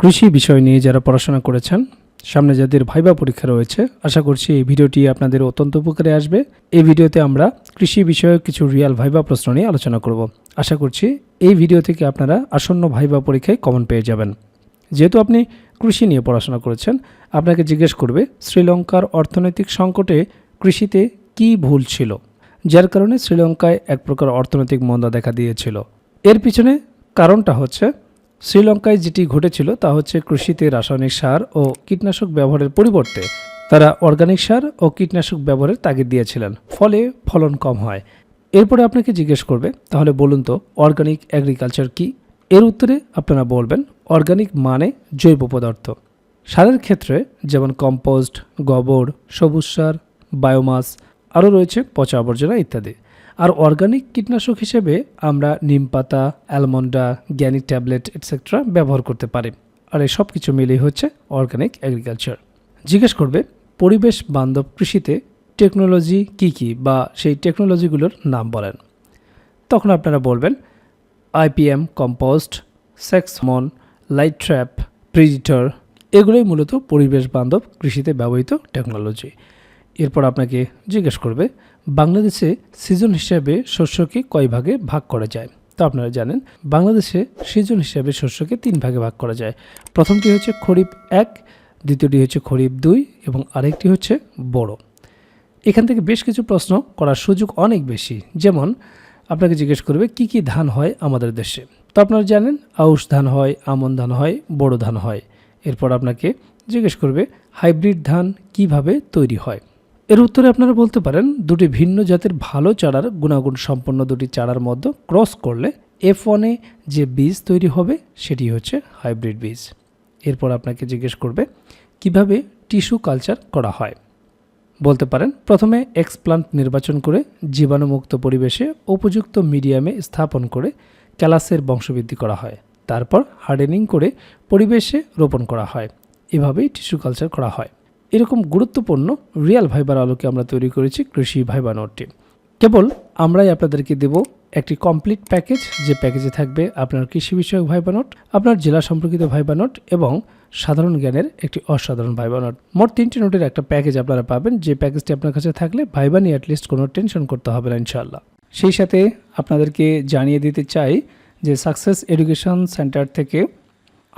কৃষি বিষয় নিয়ে যারা পড়াশোনা করেছেন, সামনে যাদের ভাইবা পরীক্ষা রয়েছে, আশা করছি এই ভিডিওটি আপনাদের অত্যন্ত উপকারে আসবে। এই ভিডিওতে আমরা কৃষি বিষয়ক কিছু রিয়াল ভাইবা প্রশ্ন নিয়ে আলোচনা করব। আশা করছি এই ভিডিও থেকে আপনারা আসন্ন ভাইবা পরীক্ষায় কমন পেয়ে যাবেন। যেহেতু আপনি কৃষি নিয়ে পড়াশোনা করেছেন, আপনাকে জিজ্ঞেস করবে, শ্রীলঙ্কার অর্থনৈতিক সংকটে কৃষিতে কী ভুল ছিল? যার কারণে শ্রীলঙ্কায় এক প্রকার অর্থনৈতিক মন্দা দেখা দিয়েছিল। এর পিছনে কারণটা হচ্ছে শ্রীলঙ্কায় যেটি ঘটেছিল তা হচ্ছে কৃষিতে রাসায়নিক সার ও কীটনাশক ব্যবহারের পরিবর্তে তারা অর্গানিক সার ও কীটনাশক ব্যবহারের তাগিদ দিয়েছিলেন, ফলে ফলন কম হয়। এরপরে আপনাকে জিজ্ঞেস করবে, তাহলে বলুন তো অর্গানিক অ্যাগ্রিকালচার কি? এর উত্তরে আপনারা বলবেন অর্গানিক মানে জৈব পদার্থ। সারের ক্ষেত্রে যেমন কম্পোস্ট গোবর, সবুজ সার বায়োমাস আরও রয়েছে পচা আবর্জনা ইত্যাদি। আর অর্গানিক কীটনাশক হিসেবে আমরা নিম পাতা অ্যালমন্ডা গ্যানিক ট্যাবলেট এটসেট্রা ব্যবহার করতে পারি। আর এই সব কিছু মিলেই হচ্ছে অর্গানিক অ্যাগ্রিকালচার জিজ্ঞেস করবে, পরিবেশ বান্ধব কৃষিতে টেকনোলজি কি কি বা সেই টেকনোলজিগুলোর নাম বলেন। তখন আপনারা বলবেন আইপিএম কম্পোস্ট সেক্সমন লাইট ট্র্যাপ প্রিজিটর এগুলোই মূলত পরিবেশ বান্ধব কৃষিতে ব্যবহৃত টেকনোলজি এরপর আপনাকে জিজ্ঞেস করবে বাংলাদেশে সিজন হিসাবে শস্যকে কয় ভাগে ভাগ করা যায়? তো আপনারা জানেন, বাংলাদেশে সিজন হিসাবে শস্যকে তিন ভাগে ভাগ করা যায়। প্রথমটি হচ্ছে খরিফ এক, দ্বিতীয়টি হচ্ছে খরিফ দুই এবং আরেকটি হচ্ছে বড়। এখান থেকে বেশ কিছু প্রশ্ন করার সুযোগ অনেক বেশি। যেমন, আপনাকে জিজ্ঞেস করবে, কি কি ধান হয় আমাদের দেশে? তো আপনারা জানেন, আউশ ধান হয়, আমন ধান হয়, বড় ধান হয়। এরপর আপনাকে জিজ্ঞেস করবে, হাইব্রিড ধান কীভাবে তৈরি হয়? এর উত্তরে আপনারা বলতে পারেন, দুটি ভিন্ন জাতের ভালো চারার গুণাগুণ সম্পন্ন দুটি চারার মধ্যে ক্রস করলে এফ ওয়ানে যে বীজ তৈরি হবে, সেটি হচ্ছে হাইব্রিড বীজ। এরপর আপনাকে জিজ্ঞেস করবে, কীভাবে টিস্যু কালচার করা হয়? বলতে পারেন, প্রথমে এক্সপ্লান্ট নির্বাচন করে জীবাণুমুক্ত পরিবেশে উপযুক্ত মিডিয়ামে স্থাপন করে ক্যালাসের বংশবৃদ্ধি করা হয়। তারপর হার্ডেনিং করে পরিবেশে রোপণ করা হয়। এভাবেই টিস্যু কালচার করা হয়। এরকম গুরুত্বপূর্ণ রিয়াল ভাইবার আলোকে আমরা তৈরি করেছি কৃষি ভাইবা নোটটি কেবল আমরাই আপনাদেরকে দেব একটি কমপ্লিট প্যাকেজ যে প্যাকেজে থাকবে আপনার কৃষি বিষয়ক ভাইবা নোট আপনার জেলা সম্পর্কিত ভাইবা নোট এবং সাধারণ জ্ঞানের একটি অসাধারণ ভাইবা নোট মোট তিনটি নোটের একটা প্যাকেজ আপনারা পাবেন, যে প্যাকেজটি আপনার কাছে থাকলে ভাইবা নিয়ে অ্যাটলিস্ট কোনো টেনশন করতে হবে না ইনশাল্লাহ সেই সাথে আপনাদেরকে জানিয়ে দিতে চাই যে সাকসেস এডুকেশন সেন্টার থেকে